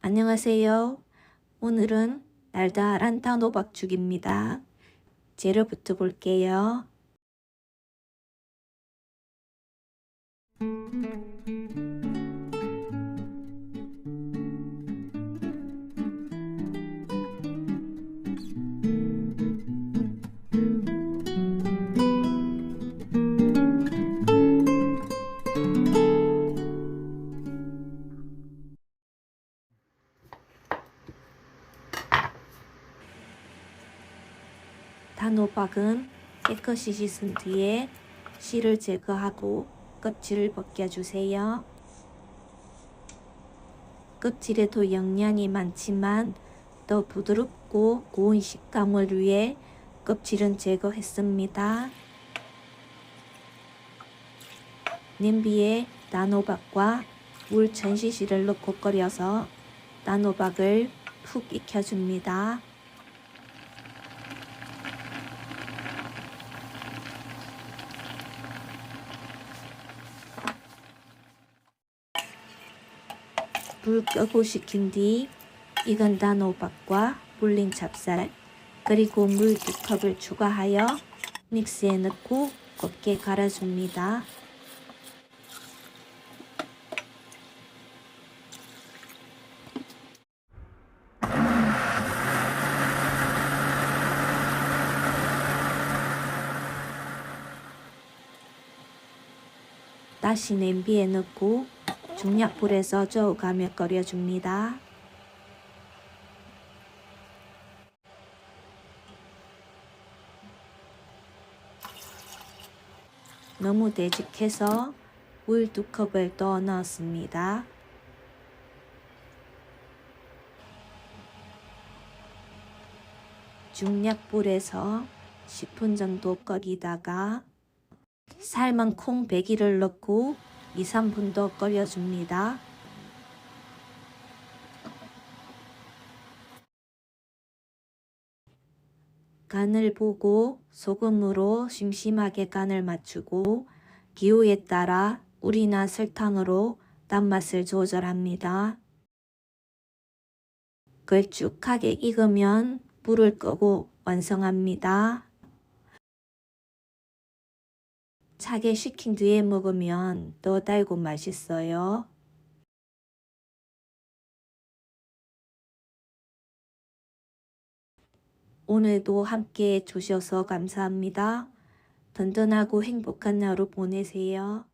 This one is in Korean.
안녕하세요. 오늘은 달달한 단호박죽입니다. 재료 부터 볼게요. 단호박은 깨끗이 씻은 뒤에 씨를 제거하고 껍질을 벗겨주세요. 껍질에도 영양이 많지만 더 부드럽고 고운 식감을 위해 껍질은 제거했습니다. 냄비에 단호박과 물 전시실을 넣고 끓여서 단호박을 푹 익혀줍니다. 불 끄고 식힌 뒤 익은 단호박과 불린 찹쌀 그리고 물 두 컵을 추가하여 믹스에 넣고 곱게 갈아줍니다. 다시 냄비에 넣고 중약불에서 저어가며 끓여줍니다. 너무 되직해서 물두 컵을 더 넣었습니다. 중약불에서 10분 정도 끓이다가 삶은 콩 100일을 넣고 2, 3분 더 끓여줍니다. 간을 보고 소금으로 심심하게 간을 맞추고 기호에 따라 물이나 설탕으로 단맛을 조절합니다. 걸쭉하게 익으면 불을 끄고 완성합니다. 차게 식힌 뒤에 먹으면 더 달고 맛있어요. 오늘도 함께 해주셔서 감사합니다. 든든하고 행복한 하루 보내세요.